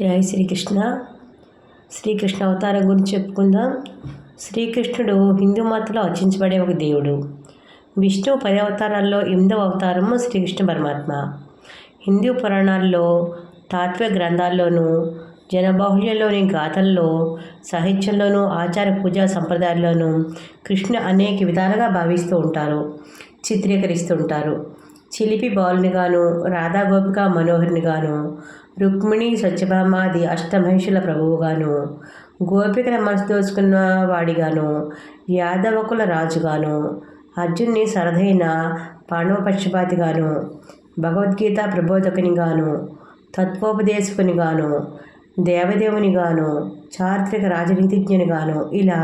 జై శ్రీకృష్ణ. శ్రీకృష్ణ అవతారం గురించి చెప్పుకుందాం. శ్రీకృష్ణుడు హిందూ మతంలో అర్చించబడే ఒక దేవుడు. విష్ణు పది అవతారాల్లో ఎనిమిదవ అవతారము శ్రీకృష్ణ పరమాత్మ. హిందూ పురాణాల్లో తాత్విక గ్రంథాల్లోనూ జనబాహుళ్యంలోని గాథల్లో సాహిత్యంలోనూ ఆచార పూజా సంప్రదాయాల్లోనూ కృష్ణ అనేక విధాలుగా భావిస్తూ ఉంటారు చిత్రీకరిస్తూ ఉంటారు. చిలిపి బాలునిగాను రాధాగోపిక గోపిక రుక్మిణి సత్యభామాది అష్టమహిషుల ప్రభువుగాను గోపికల మనసు దోచుకున్న వాడిగాను యాదవకుల రాజుగాను అర్జున్ని సరదైన పాండవ పక్షపాతిగాను భగవద్గీత ప్రబోధకునిగాను తత్వోపదేశకునిగాను దేవదేవునిగాను చారిత్రక రాజనీతిజ్ఞునిగాను ఇలా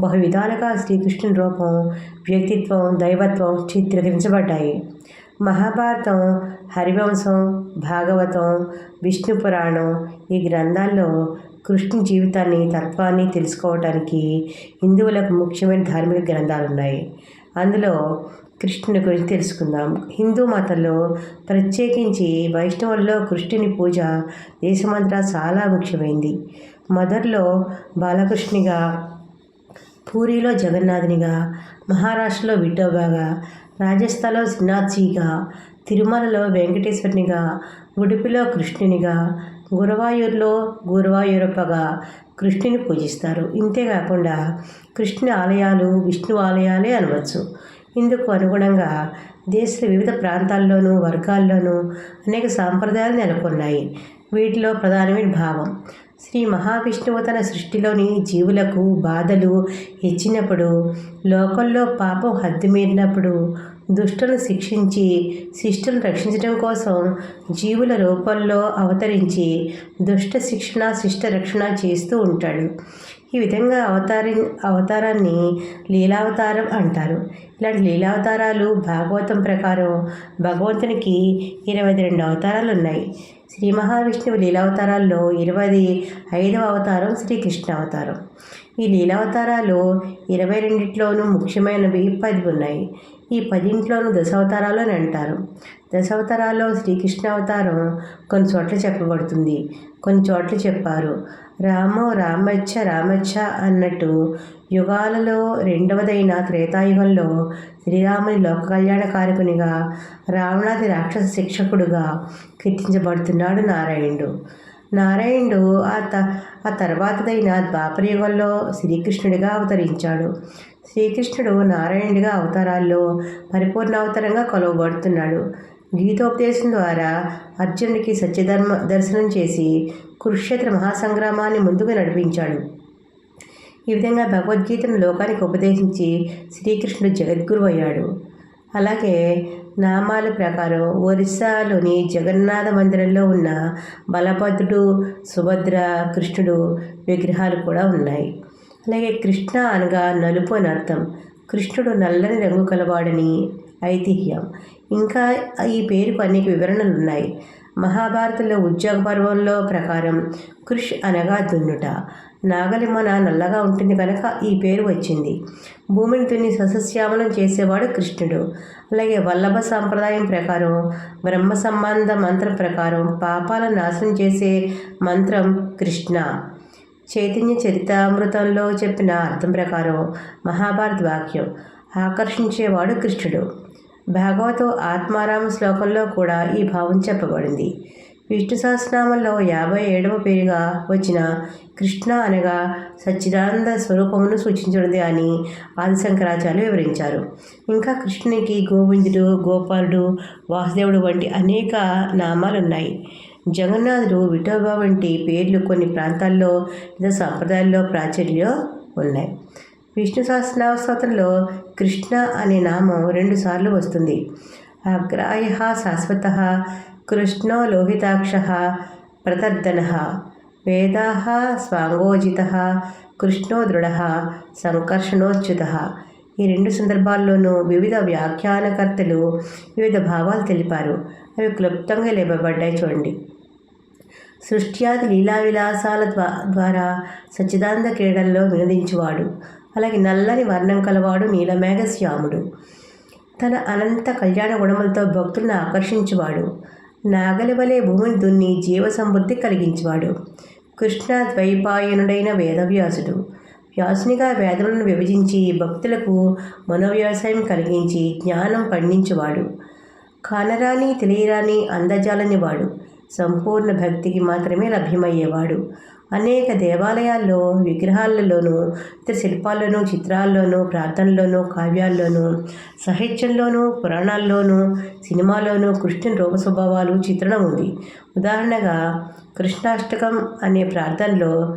బహువిధాలుగా శ్రీకృష్ణుని రూపం వ్యక్తిత్వం దైవత్వం చిత్రీకరించబడ్డాయి. మహాభారతం హరివంశం భాగవతం విష్ణు పురాణం ఈ గ్రంథాల్లో కృష్ణుని జీవితాన్ని తత్వాన్ని తెలుసుకోవటానికి హిందువులకు ముఖ్యమైన ధార్మిక గ్రంథాలు ఉన్నాయి అందులో కృష్ణుని గురించి తెలుసుకుందాం. హిందూ మతంలో ప్రత్యేకించి వైష్ణవుల్లో కృష్ణుని పూజ దేశమంతా చాలా ముఖ్యమైంది. మొదట్లో బాలకృష్ణునిగా పూరిలో జగన్నాథునిగా మహారాష్ట్రలో విఠోబాగా రాజస్థాన్లో శ్రీనాథ్జీగా తిరుమలలో వెంకటేశ్వరునిగా ఉడుపిలో కృష్ణునిగా గురువాయూర్లో గురువాయూరప్పగా కృష్ణుని పూజిస్తారు. ఇంతేకాకుండా కృష్ణుని ఆలయాలు విష్ణు ఆలయాలే అనవచ్చు. ఇందుకు అనుగుణంగా దేశ వివిధ ప్రాంతాల్లోనూ వర్గాల్లోనూ అనేక సాంప్రదాయాలు నెలకొన్నాయి. వీటిలో ప్రధానమైన భావం శ్రీ మహావిష్ణువు తన సృష్టిలోని జీవులకు బాధలు ఇచ్చినప్పుడు లోకల్లో పాపం హద్దుమీరినప్పుడు దుష్టులను శిక్షించి శిష్టులను రక్షించడం కోసం జీవుల రూపంలో అవతరించి దుష్ట శిక్షణ శిష్ట రక్షణ చేస్తూ ఉంటాడు. ఈ విధంగా అవతారి అవతారాన్ని లీలావతారం అంటారు. ఇలాంటి లీలావతారాలు భాగవతం ప్రకారం భగవంతునికి ఇరవై రెండు అవతారాలు ఉన్నాయి. శ్రీ మహావిష్ణువు లీలావతారాల్లో ఇరవై ఐదవ అవతారం శ్రీకృష్ణ అవతారం. ఈ లీలావతారాలు ఇరవై రెండిట్లోనూ ముఖ్యమైనవి పది ఉన్నాయి. ఈ పదింట్లోనూ దశావతారాలు అని అంటారు. దశావతారాల్లో శ్రీకృష్ణ అవతారం కొన్ని చోట్ల చెప్పబడుతుంది. కొన్ని చోట్ల చెప్పారు. రామో రామచ్చ రామచ్చ అన్నట్టు యుగాలలో రెండవదైన త్రేతాయుగంలో శ్రీరాముని లోక కళ్యాణ కారకునిగా రావణాది రాక్షస శిక్షకుడుగా కీర్తించబడుతున్నాడు నారాయణుడు. నారాయణుడు ఆ త ఆ తర్వాతదైన ద్వాపరయుగంలో శ్రీకృష్ణుడిగా అవతరించాడు. శ్రీకృష్ణుడు నారాయణుడిగా అవతారాల్లో పరిపూర్ణ అవతారంగా కొలవబడుతున్నాడు. గీతోపదేశం ద్వారా అర్జునుడికి సత్యధర్మ దర్శనం చేసి కురుక్షేత్ర మహాసంగ్రామాన్ని ముందుకు నడిపించాడు. ఈ విధంగా భగవద్గీతను లోకానికి ఉపదేశించి శ్రీకృష్ణుడు జగద్గురు అయ్యాడు. అలాగే నామాల ప్రకారం ఒరిస్సాలోని జగన్నాథ మందిరంలో ఉన్న బలభద్రుడు సుభద్ర కృష్ణుడు విగ్రహాలు కూడా ఉన్నాయి. అలాగే కృష్ణ అనగా నలుపు అని అర్థం. కృష్ణుడు నల్లని రంగు కలవాడని ఐతిహ్యం. ఇంకా ఈ పేరుకు అనేక వివరణలు ఉన్నాయి మహాభారతంలో ఉద్యోగ పర్వంలో ప్రకారం కృష్ అనగా దున్నుట. నాగలిమన నల్లగా ఉంటుంది కనుక ఈ పేరు వచ్చింది. భూమిని దున్ని సస్యశ్యామలం చేసేవాడు కృష్ణుడు. అలాగే వల్లభ సాంప్రదాయం ప్రకారం బ్రహ్మ సంబంధ మంత్రం ప్రకారం పాపాలను నాశనం చేసే మంత్రం కృష్ణ. చైతన్య చరితామృతంలో చెప్పిన అర్థం ప్రకారం మహాభారత వాక్యం ఆకర్షించేవాడు కృష్ణుడు. భాగవతం ఆత్మారామ శ్లోకంలో కూడా ఈ భావం చెప్పబడింది. విష్ణు సహస్రనామంలో యాభై ఏడవ పేరుగా వచ్చిన కృష్ణ అనగా సచ్చిదానంద స్వరూపమును సూచించడది అని ఆదిశంకరాచార్యులు వివరించారు. ఇంకా కృష్ణునికి గోవిందుడు గోపాలుడు వాసుదేవుడు వంటి అనేక నామాలు ఉన్నాయి జగన్నాథుడు విఠోబా వంటి పేర్లు కొన్ని ప్రాంతాల్లో లేదా సంప్రదాయాల్లో ప్రాచుర్యం ఉన్నాయి. విష్ణు సహస్రనామస్తోత్రంలో కృష్ణ అనే నామం రెండుసార్లు వస్తుంది. అగ్రాయ శాశ్వత కృష్ణో లోహితాక్ష ప్రతర్దన వేదా స్వాంగోజిత కృష్ణో దృఢ సంకర్షణోచ్యుత. ఈ రెండు సందర్భాల్లోనూ వివిధ వ్యాఖ్యానకర్తలు వివిధ భావాలు తెలిపారు. అవి క్లుప్తంగా లేపబడ్డాయి చూడండి. సృష్ట్యాది లీలా విలాసాల ద్వారా సచ్చిదానంద క్రీడల్లో వినోదించువాడు. అలాగే నల్లని వర్ణం కలవాడు నీలమేఘ శ్యాముడు తన అనంత కళ్యాణ గుణములతో భక్తులను ఆకర్షించువాడు. నాగలి వలె భూమిని దున్ని జీవ సమృద్ధి కలిగించేవాడు. కృష్ణ ద్వైపాయనుడైన వేదవ్యాసుడు. వ్యాసునిగా వేదములను విభజించి భక్తులకు మనోవ్యవసాయం కలిగించి జ్ఞానం పండించేవాడు. కానరాని తెలియరాని అందజాలని వాడు సంపూర్ణ భక్తికి మాత్రమే లభ్యమయ్యేవాడు. అనేక దేవాలయాల్లో విగ్రహాలలోనూ ఇతర శిల్పాల్లోనూ చిత్రాల్లోనూ ప్రార్థనలోనూ కావ్యాల్లోనూ సాహిత్యంలోనూ పురాణాల్లోనూ సినిమాలోనూ కృష్ణుని రూప స్వభావాలు చిత్రణం ఉంది. ఉదాహరణగా కృష్ణాష్టకం అనే ప్రార్థనలో